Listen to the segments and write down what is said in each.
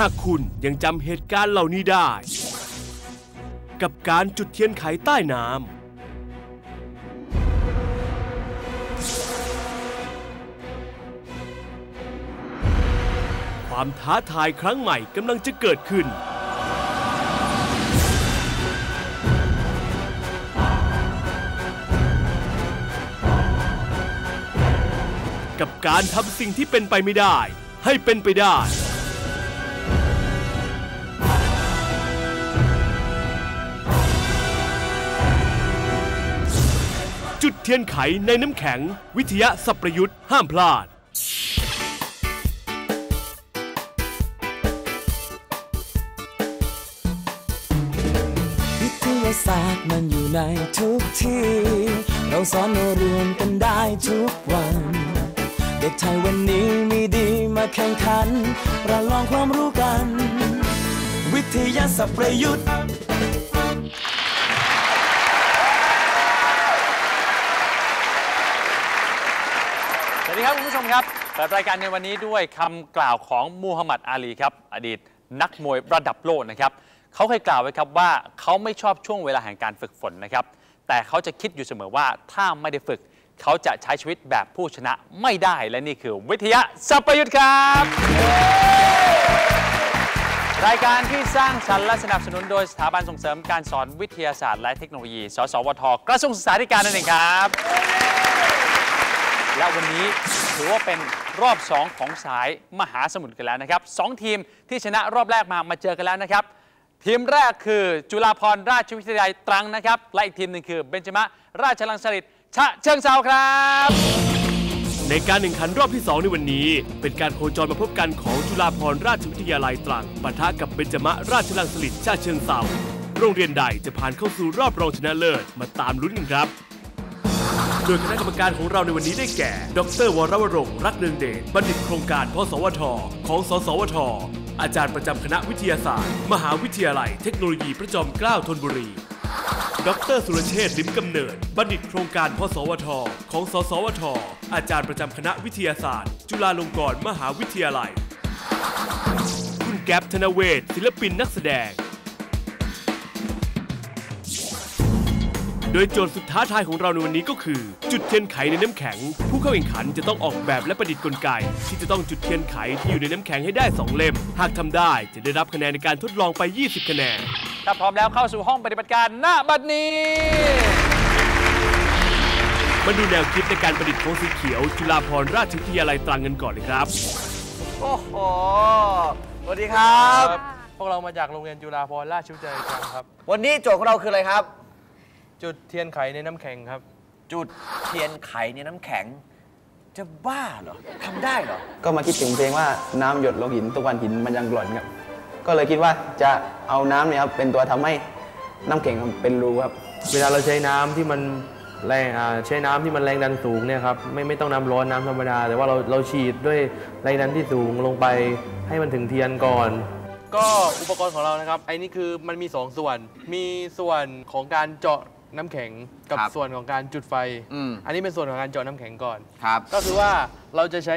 หากคุณยังจำเหตุการณ์เหล่านี้ได้ กับการจุดเทียนไขใต้น้ำความท้าทายครั้งใหม่กำลังจะเกิดขึ้นกับการทำสิ่งที่เป็นไปไม่ได้ ให้เป็นไปได้ เทียนไขในน้ำแข็ง วิทยาสัพประยุทธ์ห้ามพลาด วิทยาศาสตร์มันอยู่ในทุกที่ เราสอนเราเรียนกันได้ทุกวัน เด็กไทยวันนี้มีดีมาแข่งขันประลองความรู้กัน วิทยาสตร์ประยุทธ์ ผู้ชมครับเปิดรายการในวันนี้ด้วยคำกล่าวของมูฮัมหมัดอาลีครับ อดีตนักมวยระดับโลกนะครับเขาเคยกล่าวไว้ครับว่าเขาไม่ชอบช่วงเวลาแห่งการฝึกฝนนะครับ แต่เขาจะคิดอยู่เสมอว่าถ้าไม่ได้ฝึก เขาจะใช้ชีวิตแบบผู้ชนะไม่ได้และนี่คือวิทยาสัพยุทธ์ครับ รายการที่สร้างสรรค์และสนับสนุนโดยสถาบันส่งเสริมการสอนวิทยาศาสตร์และเทคโนโลยี สสวท กระทรวงศึกษาธิการนั่นเองครับ และวันนี้ถือว่าเป็นรอบ 2 ของสายมหาสมุทรกันแล้วนะครับสองทีมที่ชนะรอบแรกมามาเจอกันแล้วนะครับ ทีมแรกคือจุฬาภรณราชวิทยาลัยตรังนะครับ และอีกทีมหนึ่งคือเบญจมะราชลังสฤษฎ์ฉะเชิงเซาครับ ในการแข่งขันรอบที่ 2 ในวันนี้ เป็นการโคจรมาพบกันของจุฬาภรณราชวิทยาลัยตรังปะทะกับเบญจมะราชลังสฤษฎ์ชาเชิงเซาโรงเรียนใดจะผ่านเข้าสู่รอบรองชนะเลิศมาตามลุ้นกันครับ โดยคณะกรรมการของเราในวันนี้ได้แก่ ดรวรวรงรักเรืองเดช บัณฑิตโครงการพสวท ของ สสวท อาจารย์ประจำคณะวิทยาศาสตร์ มหาวิทยาลัยเทคโนโลยีพระจอมเกล้าธนบุรี ดรสุรเชษฐ์ลิมกำเนิด บัณฑิตโครงการพสวท ของ สสวท อาจารย์ประจำคณะวิทยาศาสตร์ จุฬาลงกรณ์มหาวิทยาลัย คุณแก๊ปธนเวศศิลปินนักแสดง โดยโจทย์สุดท้าทายของเราในวันนี้ก็คือ จุดเทียนไขในน้ำแข็ง ผู้เข้าแข่งขันจะต้องออกแบบและประดิษฐ์กลไก ที่จะต้องจุดเทียนไขที่อยู่ในน้ำแข็งให้ได้ 2 เล่ม หากทำได้จะได้รับคะแนนในการทดลองไป 20 คะแนน ถ้าพร้อมแล้วเข้าสู่ห้องปฏิบัติการหน้าบัดนี้ มาดูแนวคิดในการประดิษฐ์โค้งสีเขียว จุฬาภรณราชวิทยาลัยตรังกันก่อนเลยครับ โอ้โหสวัสดีครับ พวกเรามาจากโรงเรียนจุฬาภรณราชวิทยาลัยตรังครับ วันนี้โจทย์ของเราคืออะไรครับ จุดเทียนไขในน้ำแข็งครับ จุดเทียนไขในน้ำแข็ง จะบ้าเหรอทำได้เหรอ ก็มาคิดถึงเพลงว่าน้ำหยดลงหินทุกวันหินมันยังหล่นครับ ก็เลยคิดว่าจะเอาน้ำเนี่ยครับเป็นตัวทำให้น้ำแข็งเป็นรูครับ เวลาเราใช้น้ำที่มันแรงอ่าใช้น้ำที่มันแรงดันสูงเนี่ยครับไม่ไม่ต้องน้ำร้อนน้ำธรรมดา แต่ว่าเราเราฉีดด้วยแรงดันที่สูงลงไปให้มันถึงเทียนก่อน ก็อุปกรณ์ของเรานะครับไอ้นี่คือมันมี 2 ส่วน มีส่วนของการเจาะ น้ำแข็งกับครับส่วนของการจุดไฟ อืม อันนี้เป็นส่วนของการเจาะน้ำแข็งก่อน ครับ ก็คือว่าเราจะใช้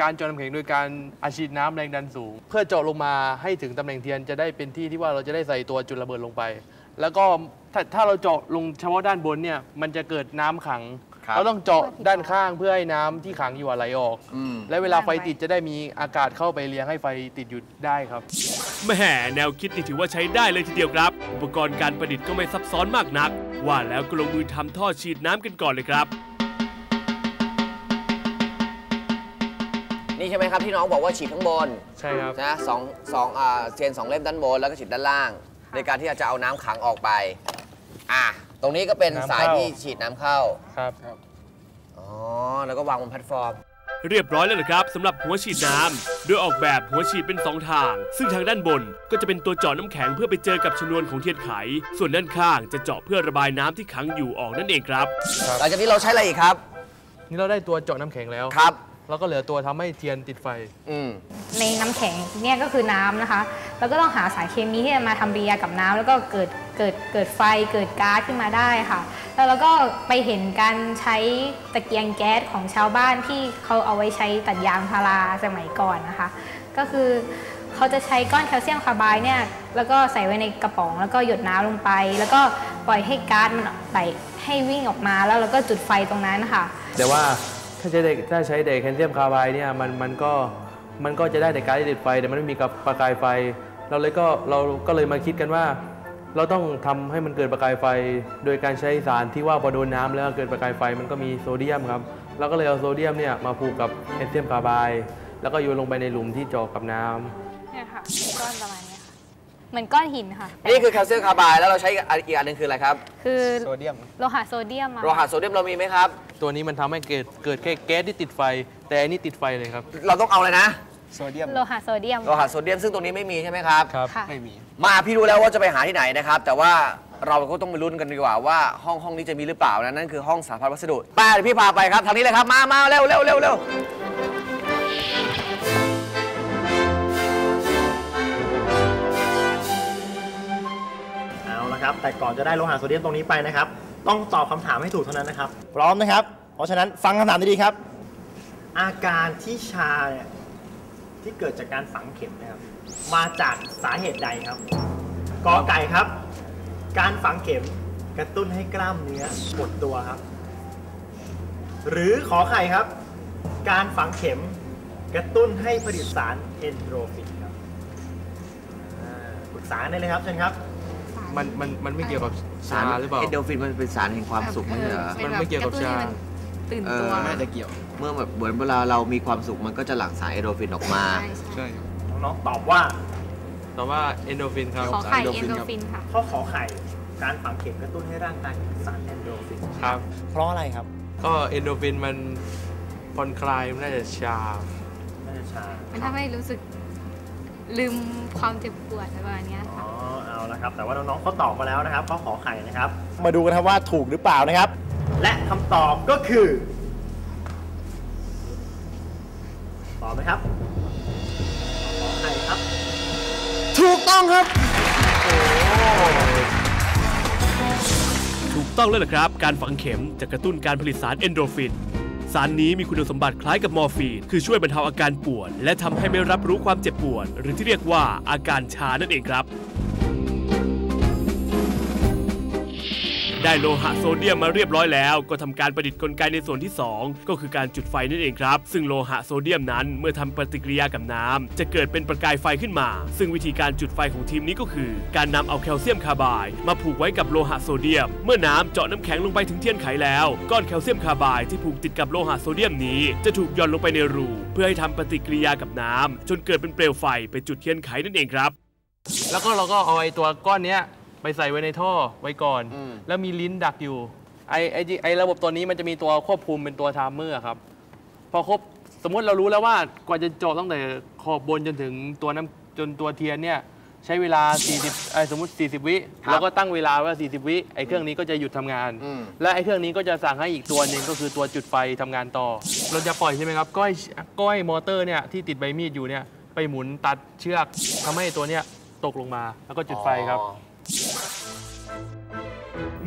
การเจาะน้ำแข็งโดยการอาชีดน้ำแรงดันสูง เพื่อเจาะลงมาให้ถึงตำแหน่งเทียนจะได้เป็นที่ที่ว่าเราจะได้ใส่ตัวจุดระเบิดลงไป แล้วก็ถ้าถ้าเราเจาะลงเฉพาะด้านบนเนี่ยมันจะเกิดน้ำขังครับ เราต้องเจาะด้านข้างเพื่อให้น้ำที่ขังอยู่อะไหลออก อืม และเวลาไฟติดจะได้มีอากาศเข้าไปเลี้ยงให้ไฟติดอยู่ได้ครับ แหม่แนวคิดนี่ถือว่าใช้ได้เลยทีเดียวครับ อุปกรณ์การประดิษฐ์ก็ไม่ซับซ้อนมากนัก ว่าแล้วก็ลงมือทำท่อฉีดน้ำกันก่อนเลยครับ นี่ใช่ไหมครับที่น้องบอกว่าฉีดข้างบนใช่ครับ นะสองสองอ่าเทียนสองเล่มด้านบนแล้วก็ฉีดด้านล่าง ในการที่จะเอาน้ำขังออกไป อะ ตรงนี้ก็เป็นน้ำสายเข้าที่ฉีดน้ำเข้า ครับ อ๋อ แล้วก็วางบนแพลตฟอร์ม เรียบร้อยแล้วนะครับสำหรับหัวฉีดน้ำโดยออกแบบหัวฉีดเป็น2ทาง ซึ่งทางด้านบนก็จะเป็นตัวเจาะน้ำแข็งเพื่อไปเจอกับชนวนของเทียนไข ส่วนด้านข้างจะเจาะเพื่อระบายน้ำที่ขังอยู่ออกนั่นเองครับ หลังจากนี้เราใช้อะไรอีกครับ นี่เราได้ตัวเจาะน้ำแข็งแล้ว ครับ แล้วก็เหลือตัวทำให้เทียนติดไฟอืมในน้ำแข็งเนี่ยก็คือน้ำนะคะ แล้วก็ต้องหาสารเคมีที่จะมาทำปฏิกิริยากับน้ำแล้วก็เกิดเกิดเกิดไฟเกิดก๊าซขึ้นมาได้ค่ะ แล้วเราก็ไปเห็นการใช้ตะเกียงแก๊สของชาวบ้านที่เขาเอาไว้ใช้ตัดยางพาราสมัยก่อนนะคะ ก็คือเขาจะใช้ก้อนแคลเซียมคาร์ไบด์เนี่ยแล้วก็ใส่ไว้ในกระป๋อง แล้วก็หยดน้ำลงไป แล้วก็ปล่อยให้ก๊าซมันไหลให้วิ่งออกมาแล้วเราก็จุดไฟตรงนั้นค่ะแต่ว่า ถ้าใช้ถ้าใช้เด็กแคลเซียมคาร์ไบด์เนี่ยมันมันก็มันก็จะได้แต่การติดไฟแต่มันไม่มีกับประกายไฟ เราเลยก็เราก็เลยมาคิดกันว่า เราต้องทำให้มันเกิดประกายไฟ โดยการใช้สารที่ว่าพอโดนน้ำแล้วเกิดประกายไฟมันก็มีโซเดียมครับเราก็เลยเอาโซเดียมเนี่ยมาผูกกับแคลเซียมคาร์ไบด์แล้วก็โยนลงไปในหลุมที่เจาะกับน้ำเนี่ยค่ะก้อนประมาณ เนี้ยค่ะเหมือนก้อนหินค่ะ นี่คือแคลเซียมคาร์ไบด์แล้วเราใช้อีกอันอีกอันหนึงคืออะไรครับ คือโซเดียม โลหะโซเดียมอะโลหะโซเดียมเรามีไหมครับ ตัวนี้มันทำให้เกิดเกิดแค่แก๊สที่ติดไฟ แต่อันนี้ติดไฟเลยครับ เราต้องเอาเลยนะ โซเดียม โลหะโซเดียมโลหะโซเดียมซึ่งตรงนี้ไม่มีใช่ไหมครับ ครับ ค่ะไม่มี มาพี่รู้แล้วว่าจะไปหาที่ไหนนะครับ แต่ว่าเราก็ต้องไปลุ้นกันดีกว่าว่าห้องห้องนี้จะมีหรือเปล่านะนั่นคือห้องสาพันวัสดุไป้าเดี๋ยวพี่พาไปครับทางนี้เลยครับมามาเร็วเร็วเร็วเร็ว เอาละครับ แต่ก่อนจะได้โลหะโซเดียมตรงนี้ไปนะครับ ต้องตอบคำถามให้ถูกเท่านั้นนะครับ พร้อมนะครับ เพราะฉะนั้นฟังคำถามดีๆครับ อาการที่ชาเนี่ยที่เกิดจากการฝังเข็มนะครับ มาจากสาเหตุใดครับกอไก่ครับ การฝังเข็มกระตุ้นให้กล้ามเนื้อหดตัวครับ หรือขอไข่ครับ การฝังเข็มกระตุ้นให้ผลิตสารเอนโดรฟินครับอ่าปรึกษากันได้เลยครับเชิญครับ มันมันมันไม่เกี่ยวกับชาหรือเปล่า เอนโดรฟินมันเป็นสารแห่งความสุขไม่ใช่เหรอ มันไม่เกี่ยวกับชา ตื่นเอตัวอน่าจะเกี่ยว เมื่อแบบเหมือนเวลาเรามีความสุขมันก็จะหลั่งสารเอนโดรฟินออกมา ใช่ใช่ใช่น้องๆตอบว่าแต่ว่าเอนโดรฟินครับ ขอไข่เอนโดรเอฟินนโดครับฟินค่ะ ข้อขอไข่การฝังเข็มกระตุ้นให้ร่างกายผลิตสารแอนโดรฟินครับ เพราะอะไรครับ ก็เอนโดรฟินมันผ่อนคลาย มันน่าจะชา น่าจะชามันทำให้รู้สึกลืมความเจ็บปวดอะไรประมาณเนี้ยอ๋ค่ะ อ เอาละครับ แต่ว่าน้องๆเขาตอบมาแล้วนะครับข้อขอไข่นะครับ มาดูกันครับว่าถูกหรือเปล่านะครับ และคำตอบก็คือตอบไหมครับขอไข่ครับ ถูกต้องครับ ถูกต้องแล้วนะครับ การฝังเข็มจะกระตุ้นการผลิตสารเอนโดรฟินสารนี้มีคุณสมบัติคล้ายกับมอร์ฟีน คือช่วยบรรเทาอาการปวด และทำให้ไม่รับรู้ความเจ็บปวด หรือที่เรียกว่าอาการชานั่นเองครับ ได้โลหะโซเดียมมาเรียบร้อยแล้ว ก็ทำการประดิษฐ์กลไกในส่วนที่ 2 ก็คือการจุดไฟนั่นเองครับ ซึ่งโลหะโซเดียมนั้นเมื่อทำปฏิกิริยากับน้ำจะเกิดเป็นประกายไฟขึ้นมา ซึ่งวิธีการจุดไฟของทีมนี้ก็คือ การนำเอาแคลเซียมคาร์บด์มาผูกไว้กับโลหะโซเดียม เมื่อน้ำเจาะน้ำแข็งลงไปถึงเทียนไขแล้วก้อนแคลเซียมคาร์บด์ที่ผูกติดกับโลหะโซเดียมนี้ จะถูกย่อนลงไปในรูเพื่อให้ทำปฏิกิริยากับน้ำจนเกิดเป็นเปลวไฟไปจุดเทียนไขนั่นเองครับ แล้วก็เราก็เอาไอ้ตัวก้อนเนี้ย ไปใส่ไว้ในท่อไว้ก่อน อืม แล้วมีลิ้นดักอยู่ ไอ้ไอ้ที่ไอ้ระบบตัวนี้มันจะมีตัวควบคุมเป็นตัวไทม์เมอร์ครับ พอครบสมมุติเรารู้แล้วว่ากว่าจะเจาะตั้งแต่ขอบบนจนถึงตัวน้ำจนตัวเทียนเนี่ย ใช้เวลา 40ไอ้สมมติ 40 วิครับแล้วก็ตั้งเวลาไว่า40 วิไอ้เครื่องนี้ก็จะหยุดทำงาน อืม และไอ้เครื่องนี้ก็จะสั่งให้อีกตัวหนึ่งก็คือตัวจุดไฟทำงานต่อ เราจะปล่อยใช่ไหมครับก้อยก้อยมอเตอร์เนี่ยที่ติดใบมีดอยู่เนี่ยไปหมุนตัดเชือกทำให้ตัวเนี้ยตกลงมาแล้วก็จุดไฟครับ อ๋อ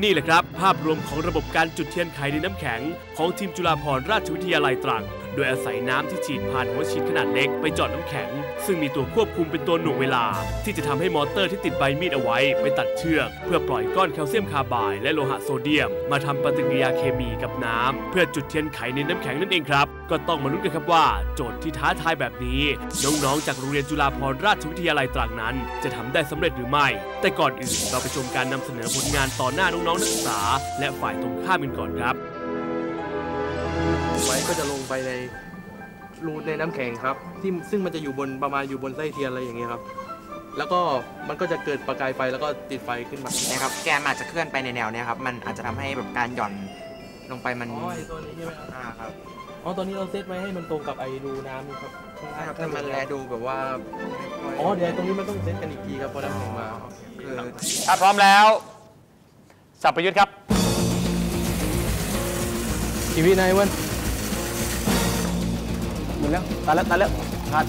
นี่แหละครับ ภาพรวมของระบบการจุดเทียนไขในน้ำแข็งของทีมจุฬาภรณราชวิทยาลัยตรัง โดยอาศัยน้ำที่ฉีดผ่านหัวฉีดขนาดเล็กไปจาะน้ำแข็ง ซึ่งมีตัวควบคุมเป็นตัวหน่วงเวลา ที่จะทำให้มอเตอร์ที่ติดใบมีดเอาไว้ ไปตัดเชือก เพื่อปล่อยก้อนแคลเซียมคาร์บด์และโลหะโซเดียม มาทำปฏิกิริยาเคมีกับน้ำเพื่อจุดเทียนไขในน้ำแข็งนั่นเองครับ ก็ต้องมาลุ้นกันครับว่า โจทย์ที่ท้าทายแบบนี้ น้องๆ จากโรงเรียนจุฬาภรณราชวิทยาลัยตรังนั้น จะทำได้สำเร็จหรือไม่ แต่ก่อนอื่นเราไปชมการนำเสนอผลงานต่อหน้าน้องๆนักศึกษา และฝ่ายตรงข้ามกันก่อนครับ ไว้ก็จะลงไปในรูในน้ำแข็งครับ ที่ซึ่งมันจะอยู่บนประมาณอยู่บนไส้เทียนอะไรอย่างเงี้ยครับ แล้วก็มันก็จะเกิดประกายไฟแล้วก็ติดไฟขึ้นมานะครับ แกนมันอาจจะเคลื่อนไปในแนวเนี้ยครับ มันอาจจะทำให้แบบการหย่อนลงไปมันอ๋อไอตัวนี้ใช่ไหมครับอ่าครับอ๋อตอนนี้เราเซตไว้ให้มันตรงกับไอรูน้ำนี่ครับนะครับแต่มันแลดูแบบว่าไม่ค่อยอ๋อเดี๋ยวตรงนี้มันต้องเซตกันอีกทีครับพอน้ำแข็งมาคือถ้าพร้อมแล้วสับประยุทธ์ครับชีวิตนายวัน หมดแล้วตายแล้วตายแล้วขาด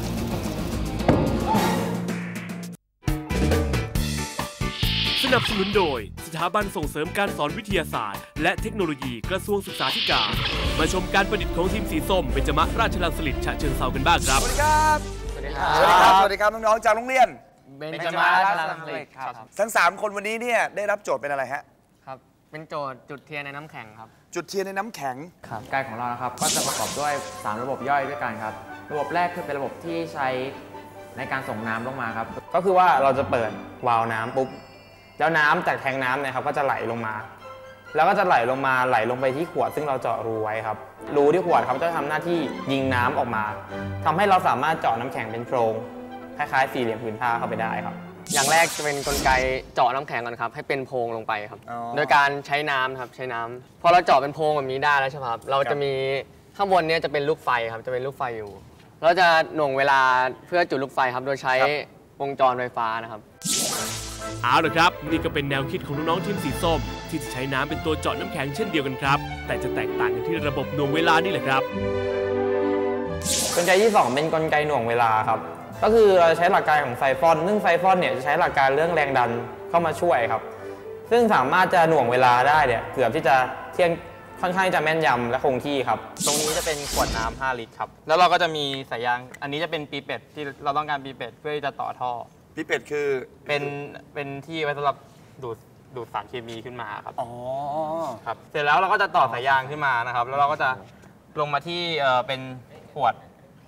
สนับสนุนโดย สถาบันส่งเสริมการสอนวิทยาศาสตร์ และเทคโนโลยีกระทรวงศึกษาธิการ มาชมการประดิษฐ์ของทีมสีส้มเป็นจมะราชลังสลิดฉะเชิงเซากันบ้างครับ สวัสดีครับ สวัสดีครับ สวัวัสดีครับน้องๆจากโรงเรียนเบนจมาราชลังเลครับ ทั้งสามคนวันนี้เนี่ยได้รับโจทย์เป็นอะไรฮะครับ เป็นโจทย์จุดเทียนในน้ำแข็งครับ จุดเทียนในน้ำแข็ง ครับกายของเรานะครับก็จะประกอบด้วย 3 ระบบย่อยด้วยกันครับ ระบบแรกคือเป็นระบบที่ใช้ในการส่งน้ำลงมาครับ ก็คือว่าเราจะเปิดวาล์วน้ำปุ๊บแล้วน้ำจากแทงน้ำเนี่ยครับก็จะไหลลงมา แล้วก็จะไหลลงมาไหลลงไปที่ขวดซึ่งเราเจาะรูไว้ครับรูที่ขวดครับจะทำหน้าที่ยิงน้ำออกมาทำให้เราสามารถเจาะน้ำแข็งเป็นโพรงคล้ายๆสี่เหลี่ยมผืนผ้าเข้าไปได้ครับ อย่างแรกจะเป็นกลไกเจาะน้ำแข็งก่อนครับ ให้เป็นโพรงลงไปครับอ๋อโดยการใช้น้ำครับใช้น้ำพอเราเจาะเป็นโพรงแบบนี้ได้แล้วใช่ไหมครับเราจะมีข้างบนเนี้จะเป็นลูกไฟครับจะเป็นลูกไฟอยู่ เราจะหน่วงเวลาเพื่อจุดลูกไฟครับ โดยใช้วงจรไฟฟ้านะครับเอาละครับ นี่ก็เป็นแนวคิดของน้องๆทีมสีส้ม ที่จะใช้น้ำเป็นตัวเจาะน้ำแข็งเช่นเดียวกันครับ แต่จะแตกต่างกันที่ระบบหน่วงเวลานี่แหละครับกลไกที่ 2 เป็นกลไกหน่วงเวลาครับ ก็คือเราใช้หลักการของไซฟอน ซึ่งไซฟอนเนี่ยจะใช้หลักการเรื่องแรงดันเข้ามาช่วยครับ ซึ่งสามารถจะหน่วงเวลาได้เนี่ยเกือบที่จะเที่ยงค่อนข้างจะแม่นยำและคงที่ครับ ตรงนี้จะเป็นขวดน้ำ5ลิตรครับ แล้วเราก็จะมีสายยาง อันนี้จะเป็นปีเป็ดที่เราต้องการปีเป็ดเพื่อที่จะต่อท่อพี่เป็ดคือ เป็น เป็นที่ไว้สำหรับดูด ดูดสารเคมีขึ้นมาครับ อ๋อ ครับ เสร็จแล้วเราก็จะต่อสายยางขึ้นมานะครับ แล้วเราก็จะลงมาที่เอ่อเป็นขวด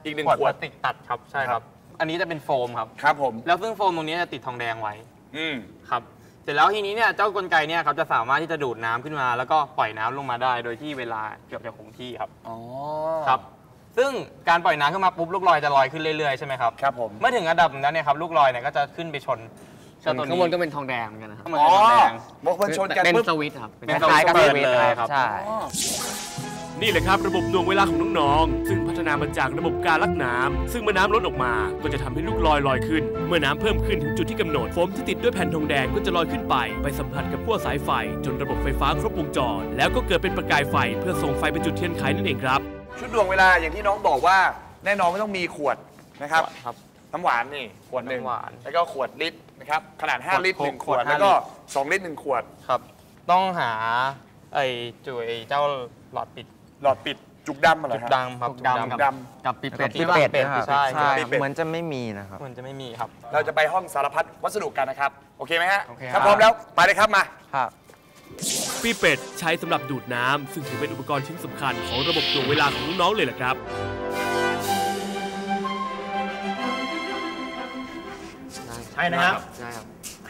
อีกหนึ่งขวดขวดพลาสติกตัดครับ ใช่ครับ อันนี้จะเป็นโฟมครับ ครับผม แล้วซึ่งโฟมตรงนี้จะติดทองแดงไว้อืมครับเสร็จแล้วทีนี้เนี่ยเจ้ากลไกเนี่ยครับจะสามารถที่จะดูดน้ำขึ้นมา แล้วก็ปล่อยน้ำลงมาได้ โดยที่เวลาเกือบจะคงที่ครับอ๋อครับ ซึ่งการปล่อยน้ำขึ้นมาปุ๊บลูกลอยจะลอยขึ้นเรื่อยๆใช่ไหมครับครับผมเมื่อถึงระดับนั้นเนี่ยครับลูกลอยเนี่ยก็จะขึ้นไปชนเจ้าตัวนี้ข้างบนก็เป็นทองแดงเหมือนกันนะครับข้างบนเป็นทองแดงบอกมันชนกันเป็นปุ๊บ สวิตช์ครับเป็นคล้ายๆกับสสวิวิตตช์ช์เลยครับครับใช่ นี่แหละครับระบบหน่วงเวลาของน้องๆ ซึ่งพัฒนามาจากระบบการลักน้ำซึ่งเมื่อน้ำลดออกมา ก็จะทำให้ลูกลอยลอยขึ้น เมื่อน้ำเพิ่มขึ้นถึงจุดที่กำหนด โฟมที่ติดด้วยแผ่นทองแดงก็จะลอยขึ้นไป ไปสัมผัสกับขั้วสายไฟ จนระบบไฟฟ้าครบวงจร แล้วก็เกิดเป็นประกายไฟ เพื่อส่งไฟไปจุดเทียนไขนั่นเองครับ ชุดดวงเวลาอย่างที่น้องบอกว่า แน่นอนไม่ต้องมีขวดนะครับครับน้ำหวานนี่ขวดหนึ่งน้ำหวานแล้วก็ขวดลิตรนะครับขนาดขวด5ลิตรหนึ่งขขววดดห้าแล้วก็ลิต2ลิตรหนึ่งขวดครับ ต้องหาไอ้จุยเจ้าหลอดปิด หลอดปิดจุกดำมาเหรอจุดฮะ ดำครับจุกดำ จุดกับปีเป็ดที่เป็ดใช่ใช่ครับเหมือนจะไม่มีนะครับ มันจะไม่มีครับำเราจะไปห้องสารพัดวัสดุกันนะครับ โอเคไหมฮะโอเคถ้าครับพร้อมแล้วไปเลยครับมา ครับ ปีเป็ดใช้สำหรับดูดน้ำซึ่งถือเป็นอุปกรณ์ชิ้นสำคัญของระบบหน่วงเวลาของน้องๆเลยแหละครับ ใช่นะครับ ใช่ครับ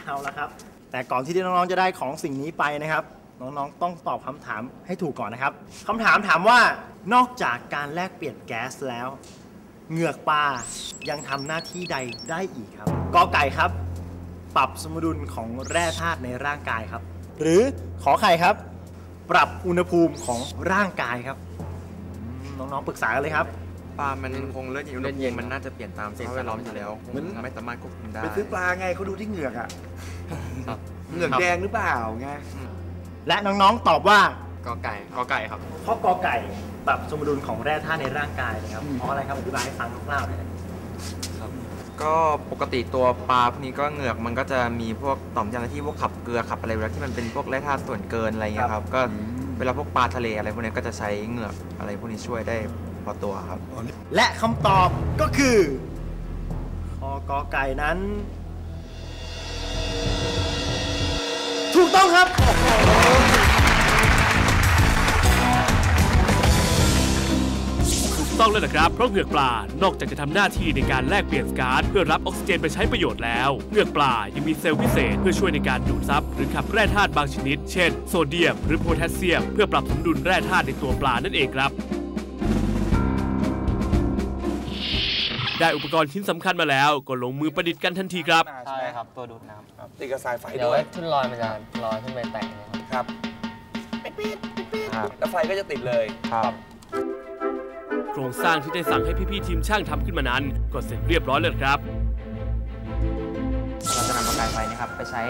เอาละครับ แต่ก่อนที่น้องๆจะได้ของสิ่งนี้ไปนะครับ น้องๆ ต้องตอบคำถามให้ถูกก่อนนะครับคำถามถามว่านอกจากการแลกเปลี่ยนแก๊สแล้ว เหงือกปลายังทำหน้าที่ใดได้อีกครับกอไก่ครับ ปรับสมดุลของแร่ธาตุในร่างกายครับ หรือขอไข่ครับ ปรับอุณหภูมิของร่างกายครับอืมน้องๆปรึกษากันเลยครับ ปลามันคงเลือดอุณหภูมิมันน่าจะเปลี่ยนตามสภาพแวดล้อมอยู่แล้วเหมือน ไม่สามารถควบคุมได้ ไปซื้อปลาไงเขาดูที่เหงือกอะครับเหงือกแดงหรือเปล่าไง และน้องๆตอบว่ากอไก่กอไก่ครับข้อกอไก่ปรับสมดุลของแร่ธาตุในร่างกายนะครับเพราะอะไรครับอธิบายให้ฟังคร่าวๆหน่อยก็ปกติตัวปลาพวกนี้ก็เหงือกมันก็จะมีพวกต่อมยางที่พวกขับเกลือขับอะไรเวลาที่มันเป็นพวกแร่ธาตุส่วนเกินอะไรเงี้ยครับ ก็เวลาพวกปลาทะเลอะไรพวกนี้ก็จะใช้เหงือกอะไรพวกนี้ช่วยได้พอตัวครับ และคำตอบก็คือข้อกอไก่นั้น ถูกต้องครับ ต้องแล้วนะครับ เพราะเหงือกปลานอกจากจะทำหน้าที่ในการแลกเปลี่ยนก๊าซเพื่อรับออกซิเจนไปใช้ประโยชน์แล้ว เหงือกปลายังมีเซลล์พิเศษเพื่อช่วยในการดูดซับหรือขับแร่ธาตุบางชนิด เช่น โซเดียม หรือโพแทสเซียม เพื่อปรับสมดุลแร่ธาตุในตัวปลานั่นเองครับได้อุปกรณ์ชิ้นสำคัญมาแล้ว ก็ลงมือประดิษฐ์กันทันทีครับ ใช่ครับ ตัวดูดน้ำครับติดกับสายไฟเดี๋ยวด้วยไอ้ทุ่นลอยมันจะลอยขึ้นไปแตะนะครับครับแล้วไฟก็จะติดเลยครับ โครงสร้างที่ได้สั่งให้พี่ๆทีมช่างทำขึ้นมานั้น ก็เสร็จเรียบร้อยแล้วครับ เราจะนำประกายไฟนะครับไปใช้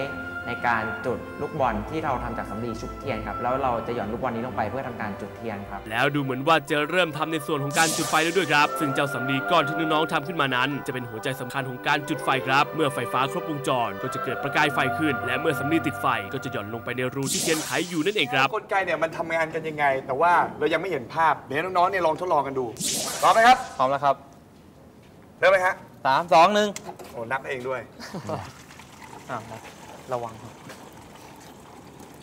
ในการจุดลูกบอลที่เราทำจากสำลีชุบเทียนครับแล้วเราจะหย่อนลูกบอลนี้ลงไปเพื่อทำการจุดเทียนครับแล้วดูเหมือนว่าจะเริ่มทำในส่วนของการจุดไฟแล้วด้วยครับ ซึ่งเจ้าสำลีก้อนที่น้องๆทำขึ้นมานั้น จะเป็นหัวใจสำคัญของการจุดไฟครับ เมื่อไฟฟ้าครบวงจร ก็จะเกิดประกายไฟขึ้น และเมื่อสำลีติดไฟก็จะหย่อนลงไปในรูที่เทียนไขอยู่นั่นเองครับกลไกเนี่ยมันทำงานกันยังไง แต่ว่าเรายังไม่เห็นภาพเดี๋ยวให้น้องๆเนี่ยลองทดลองกันดูพร้อมไหมครับพร้อมแล้วครับเริ่มไหมฮะสามสองหนึ่งโอ้นับเองด้วยอะระวัง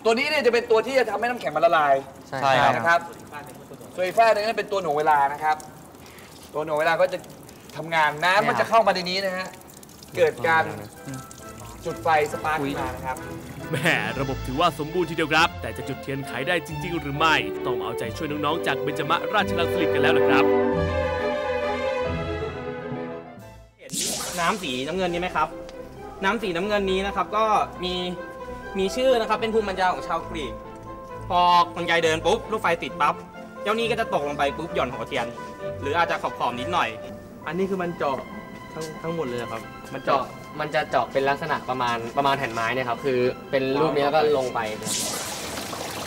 ตัวนี้เนี่ยจะเป็นตัวที่จะทำให้น้ำแข็งมันละลายใช่ครับ นะครับส่วนอีกฝ้ายหนึงนั่นเป็นตัวหน่วงเวลานะครับ ตัวหน่วงเวลาก็จะทำงานน้ำมันจะเข้ามาในนี้นะฮะเกิดการจุดไฟสปาร์คขึ้นมานะครับ แหมระบบถือว่าสมบูรณ์ทีเดียวครับ แต่จะจุดเทียนไขได้จริง ๆ หรือไม่ ต้องเอาใจช่วยน้อง ๆ จากเบญจมราชลังสลิดกันแล้วล่ะครับ น้ำสีน้ำเงินนี้ไหมครับ น้ำสีน้ำเงินนี้นะครับ ก็มีมีชื่อนะครับเป็นภูมิปัญญาของชาวกรีก พอคนไกเดินปุ๊บลูกไฟติดปั๊บเจ้านี้ก็จะตกลงไปปุ๊บหย่อนหัวเทียน หรืออาจจะขอบๆนิดหน่อย อันนี้คือมันเจาะทั้งทั้งหมดเลยครับ มันเจาะมันจะเจาะเป็นลักษณะประมาณประมาณแผ่นไม้เนี่ยครับคือเป็นรูปนี้แล้วก็ลงไปนะครับ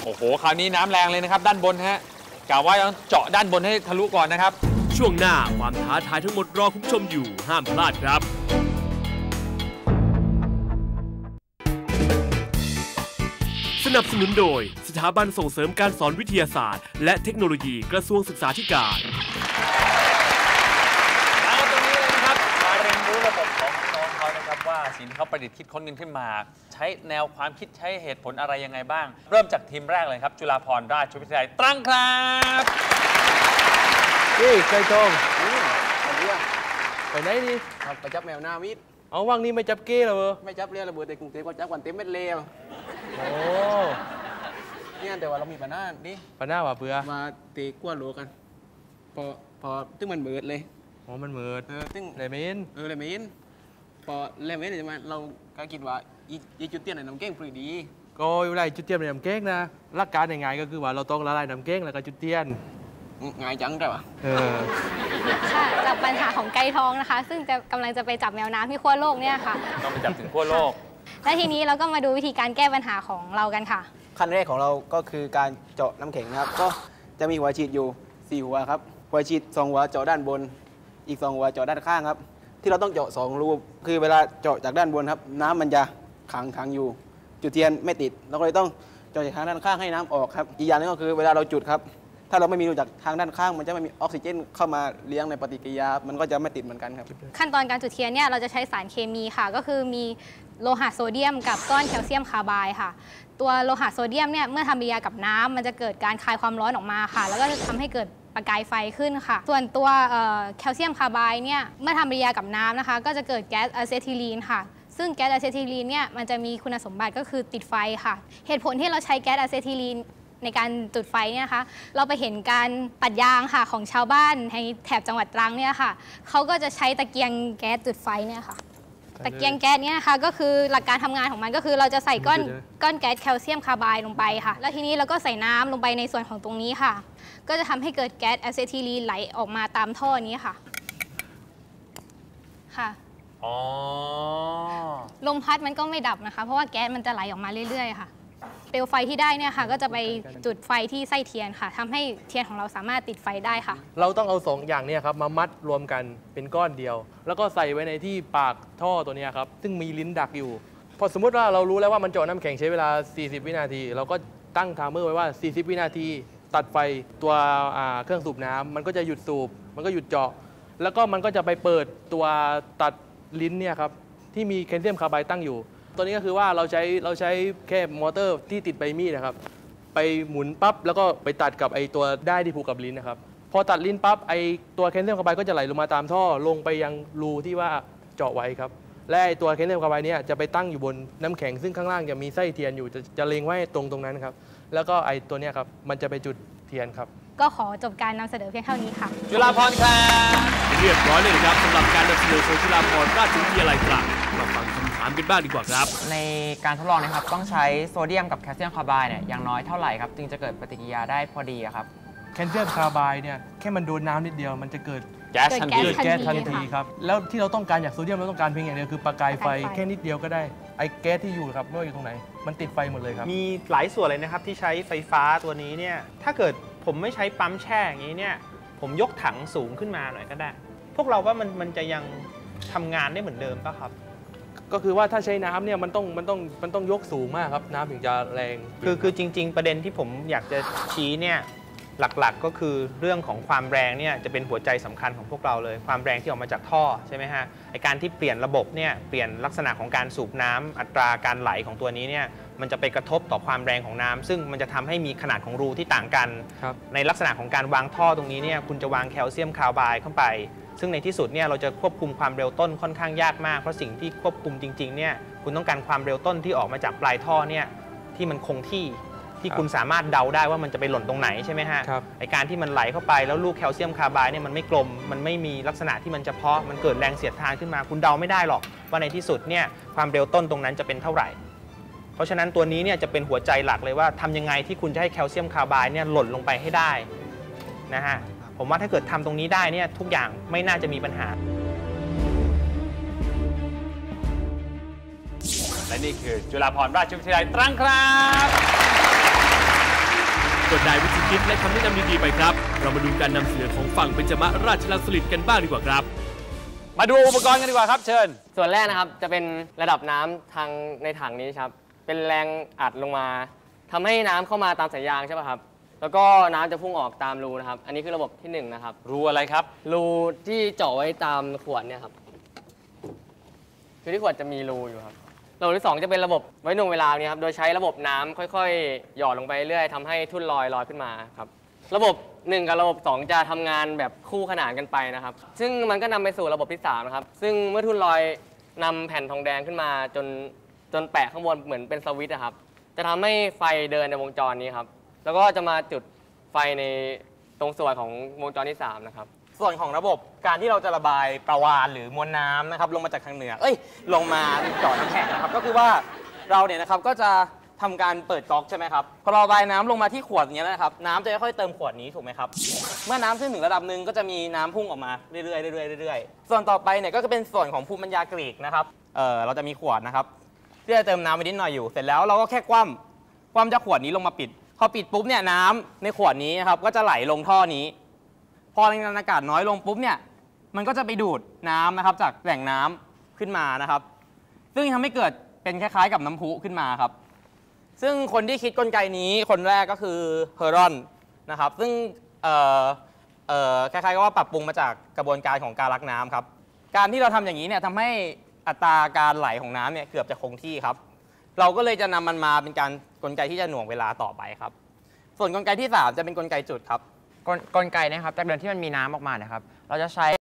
โอ้โหคราวนี้น้ำแรงเลยนะครับ ด้านบนฮะกล่าวว่าต้องเจาะด้านบนให้ทะลุก่อนนะครับ ช่วงหน้าความท้าทายทั้งหมดรอคุณผู้ชมอยู่ห้ามพลาดครับ นับสนุนโดย สถาบันส่งเสริมการสอนวิทยาศาสตร์ และเทคโนโลยีกระทรวงศึกษาธิการมาตรงนี้เลยนะครับมาเรียนรู้ระบบของน้องเขานะครับว่าสิ่งที่เขาประดิษฐ์คิดค้นกันขึ้นมา ใช้แนวความคิดใช้เหตุผลอะไรยังไงบ้าง เริ่มจากทีมแรกเลยครับ จุฬาภรณราชวิทยาลัยตรังครับเฮ้ยไก่ทองอันนี้ไปไหนดิครับไปจับแมวหน้าวิทย์เอาว่างนี้ไม่จับเก้เหรอเว้ยไม่จับเรียระเบิดในกรุงเทพก็จับวันเต็มเม็ดเลว โอ้เนี่ยแต่ว่าเรามีปัญหานี่ปะหน้าว่ะเพื่อมาตีกวนโลกัน พอพอตึ้งมันเบิดเลยอ๋อมันเหมือดเออตึ้งเลยไม่เห็นเออเลยไม่เห็นพอเลยไม่เห็นจะมาเราก็คิดว่าอีอีจุดเตี้ยนในน้ำเก้งพอดีก็อยู่ไรจุดเทียนในน้ำเก้งนะหลักการง่ายๆก็คือว่าเราต้องละลายน้ำเก้งแล้วก็จุดเทียนง่ายจังแต่ว่าเออค่ะจากปัญหาของไก่ทองนะคะ ซึ่งจะกำลังจะไปจับแมวน้ำที่ขั้วโลกเนี่ยค่ะต้องไปจับถึงขั้วโลก และทีนี้เราก็มาดูวิธีการแก้ปัญหาของเรากันค่ะ ขั้นแรกของเราก็คือการเจาะน้ำแข็งนะครับ ก็จะมีหัวฉีดอยู่ 4 หัวครับ หัวฉีด2หัวเจาะด้านบน อีก2หัวเจาะด้านข้างครับ ที่เราต้องเจาะ2รูคือเวลาเจาะจากด้านบนครับ น้ำมันจะขังขังอยู่ จุดเทียนไม่ติด เราก็เลยต้องเจาะจากทางด้านข้างให้น้ำออกครับ อีกอย่างหนึงก็คือเวลาเราจุดครับ ถ้าเราไม่มีรูจากทางด้านข้าง มันจะไม่มีออกซิเจน เข้ามาเลี้ยงในปฏิกิริยา มันก็จะไม่ติดเหมือนกันครับ ขั้นตอนการจุดเทียนเนี่ยเราจะใช้สารเคมีค่ะ ก็คือมี โลหะโซเดียม กับก้อนแคลเซียมคาร์บายค่ะ ตัวโลหะโซเดียมเนี่ยเมื่อทำปฏิกิริยากับน้ำมันจะเกิดการคายความร้อนออกมาค่ะ แล้วก็จะทำให้เกิดประกายไฟขึ้นค่ะ ส่วนตัวแคลเซียมคาร์บายเนี่ยเมื่อทำปฏิกิริยากับน้ำนะคะ ก็จะเกิดแก๊สอะเซทิลีนค่ะซึ่งแก๊สอะเซทิลีนเนี่ยมันจะมีคุณสมบัติก็คือติดไฟค่ะ เหตุผลที่เราใช้แก๊สอะเซทิลีนในการจุดไฟเนี่ยนะคะ เราไปเห็นการตัดยางค่ะของชาวบ้านในแถบจังหวัดตรังเนี่ยค่ะ เขาก็จะใช้ตะเกียงแก๊สจุดไฟเนี่ยค่ะ ตะเกียงแก๊สเนี่ยนะคะก็คือหลักการทำงานของมันก็คือเราจะใส่ก้อนก้อนแก๊สแคลเซียมคาร์บายลงไปค่ะ แล้วทีนี้เราก็ใส่น้ำลงไปในส่วนของตรงนี้ค่ะ ก็จะทำให้เกิดแก๊สอะเซทิลีนไหลออกมาตามท่อนี้ค่ะ ค่ะอ๋อลมพัดมันก็ไม่ดับนะคะ เพราะว่าแก๊สมันจะไหลออกมาเรื่อยๆค่ะ เปลวไฟที่ได้เนี่ยค่ะ ก็จะไปจุดไฟที่ไส้เทียนค่ะทำให้เทียนของเราสามารถติดไฟได้ค่ะ เราต้องเอาสองอย่างเนี่ยครับมามัดรวมกันเป็นก้อนเดียว แล้วก็ใส่ไว้ในที่ปากท่อตัวนี้ครับ ซึ่งมีลิ้นดักอยู่ พอสมมุติว่าเรารู้แล้วว่ามันเจาะน้ำแข็งใช้เวลา 40 วินาที เราก็ตั้งไทม์เมอร์ไว้ว่า 40 วินาที ตัดไฟตัวเครื่องสูบน้ำมันก็จะหยุดสูบ มันก็หยุดเจาะ แล้วก็มันก็จะไปเปิดตัวตัดลิ้นเนี่ยครับที่มีแคลเซียมคาร์ไบด์ตั้งอยู่ ตัวนี้ก็คือว่าเราใช้เราใช้แค่มอเตอร์ที่ติดใบมีดนะครับ ไปหมุนปั๊บแล้วก็ไปตัดกับไอตัวได้ที่ผูกกับลิ้นนะครับ พอตัดลิ้นปั๊บไอตัวแคนเซียมคาร์ไบก็จะไหลลงมาตามท่อลงไปยังรูที่ว่าเจาะไว้ครับ และไอตัวแคนเซียมคาร์ไบเนี่ยจะไปตั้งอยู่บนน้ำแข็งซึ่งข้างล่างจะมีไส้เทียนอยู่จะจะเล็งไว้ตรงตรงนั้นครับ แล้วก็ไอตัวเนี้ยครับมันจะไปจุดเทียนครับ ก็ขอจบการนำเสนอเพียงเท่านี้ค่ะ จุฬาพรครับ เรียบร้อยเลยนะครับสำหรับการนำเสนอโองจุฬาภรณราชวิทยาลัยตราดามกันบ้างดีกว่าครับ ในการทดลองนะครับต้องใช้โซเดียมกับแคลเซียมคาร์บายเนี่ยอย่างน้อยเท่าไหร่ครับจึงจะเกิดปฏิกิริยาได้พอดีครับ แคลเซียมคาร์บายเนี่ยแค่มันโดนน้ำนิดเดียวมันจะเกิดแก๊สทันทีเกแก๊สทันทีครับ แล้วที่เราต้องการอยากโซเดียมเราต้องการเพียงอย่างเดียวคือประกายไฟแค่นิดเดียวก็ได้ไอ้แก๊สที่อยู่ครับไม่ว่าอยู่ตรงไหน มันติดไฟหมดเลยครับ มีหลายส่วนเลยนะครับที่ใช้ไฟฟ้าตัวนี้เนี่ยถ้าเกิดผมไม่ใช้ปั๊มแช่อย่างนี้เนี่ยผมยกถังสูงขึ้นมาหน่อยก็ได้ พวกเราว่ามันมันจะยังทำงานได้เหมือนเดิมป่ะครับ ก็คือว่าถ้าใช้น้ำเนี่ยมันต้องมันต้องมันต้องยกสูงมากครับ น้ำถึงจะแรงคือคือจริง ๆ ประเด็นที่ผมอยากจะชี้เนี่ยหลักๆก็คือเรื่องของความแรงเนี่ยจะเป็นหัวใจสำคัญของพวกเราเลย ความแรงที่ออกมาจากท่อใช่ไหมฮะไอการที่เปลี่ยนระบบเนี่ยเปลี่ยนลักษณะของการสูบน้ำอัตราการไหลของตัวนี้เนี่ยมันจะไปกระทบต่อความแรงของน้ำซึ่งมันจะทำให้มีขนาดของรูที่ต่างกัน ในลักษณะของการวางท่อตรงนี้เนี่ยคุณจะวางแคลเซียมคาร์บายเข้าไป ซึ่งในที่สุดเนี่ยเราจะควบคุมความเร็วต้นค่อนข้างยากมาก เพราะสิ่งที่ควบคุมจริงๆเนี่ยคุณต้องการความเร็วต้นที่ออกมาจากปลายท่อเนี่ยที่มันคงที่ที่คุณสามารถเดาได้ว่ามันจะไปหล่นตรงไหนใช่ไหมฮะไอการที่มันไหลเข้าไปแล้วลูกแคลเซียมคาร์บายเนี่ยมันไม่กลม มันไม่มีลักษณะที่มันเฉพาะ มันเกิดแรงเสียดทานขึ้นมา คุณเดาไม่ได้หรอกว่าในที่สุดเนี่ยความเร็วต้นตรงนั้นจะเป็นเท่าไหร่ เพราะฉะนั้นตัวนี้เนี่ยจะเป็นหัวใจหลักเลยว่าทำยังไงที่คุณจะให้แคลเซียมคาร์บายเนี่ยหล่นลงไปให้ได้นะฮะ ผมว่าถ้าเกิดทำตรงนี้ได้เนี่ยทุกอย่างไม่น่าจะมีปัญหา และนี่คือจุฬาภรณราชวิทยาลัยตรังครับก็ได้วิธีคิดและคำแนะนำดีๆไปครับ เรามาดูการนำเสนอของฝั่งเบญจมราชลังสฤษฎ์กันบ้างดีกว่าครับมาดูอุปกรณ์กันดีกว่าครับเชิญ ส่วนแรกนะครับจะเป็นระดับน้ำทางในถังนี้ครับ เป็นแรงอัดลงมาทำให้น้ำเข้ามาตามสายยางใช่ป่ะครับ แล้วก็น้ำจะพุ่งออกตามรูนะครับ อันนี้คือระบบที่หนึ่งนะครับ รูอะไรครับ รูที่เจาะไว้ตามขวดเนี่ยครับ คือที่ขวดจะมีรูอยู่ครับ ระบบที่สองจะเป็นระบบไว้หน่วงเวลาเนี่ยครับ โดยใช้ระบบน้ำค่อย ๆ หยอดลงไปเรื่อยทำให้ทุ่นลอยลอยขึ้นมาครับ ระบบ 1 กับระบบ 2 จะทำงานแบบคู่ขนานกันไปนะครับ ซึ่งมันก็นำไปสู่ระบบที่3นะครับ ซึ่งเมื่อทุ่นลอยนำแผ่นทองแดงขึ้นมาจนจนแปะข้างบนเหมือนเป็นสวิตช์อะครับ จะทำให้ไฟเดินในวงจรนี้ครับ แล้วก็จะมาจุดไฟในตรงส่วนของวงจรที่ 3 นะครับ ส่วนของระบบการที่เราจะระบายประวานหรือมวลน้ำนะครับลงมาจากทางเหนือ เอ้ย ลงมาเจาะน้ำแข็งนะครับ ก็คือว่าเราเนี่ยนะครับก็จะทำการเปิดก๊อกใช่ไหมครับ พอเราระบายน้ำลงมาที่ขวดอย่างเงี้ยนะครับน้ำจะค่อยๆเติมขวดนี้ถูกไหมครับ เมื่อน้ำขึ้นถึงระดับหนึ่งก็จะมีน้ำพุ่งออกมาเรื่อยๆเรื่อยๆเรื่อยๆ ส่วนต่อไปเนี่ยก็จะเป็นส่วนของภูมิปัญญากรีกนะครับ เออเราจะมีขวดนะครับที่จะเติมน้ำไปนิดหน่อยอยู่ เสร็จแล้วเราก็แค่คว่ำคว่ำจากขวดนี้ลงมาปิด อปิดปุ๊บเนี่ยน้ำในขวดนี้นะครับก็จะไหลลงท่อนี้ พอแรงดันอากาศน้อยลงปุ๊บเนี่ยมันก็จะไปดูดน้ำนะครับจากแหล่งน้ำขึ้นมานะครับ ซึ่งทำให้เกิดเป็นคล้ายๆ กับน้ำพุขึ้นมาครับ ซึ่งคนที่คิดกลไกนี้คนแรกก็คือเฮอรอนนะครับ ซึ่งคล้ายๆกับว่าปรับปรุงมาจากกระบวนการของการลักน้ำครับ การที่เราทำอย่างนี้เนี่ยทำให้อัตราการไหลของน้ำเนี่ยเกือบจะคงที่ครับ เราก็เลยจะนำมันมาเป็นการกลไกที่จะหน่วงเวลาต่อไปครับ ส่วนกลไกที่ 3 จะเป็นกลไกจุดครับ กลไกนะครับจากเดิมที่มันมีน้ำออกมานะครับ เราจะใช้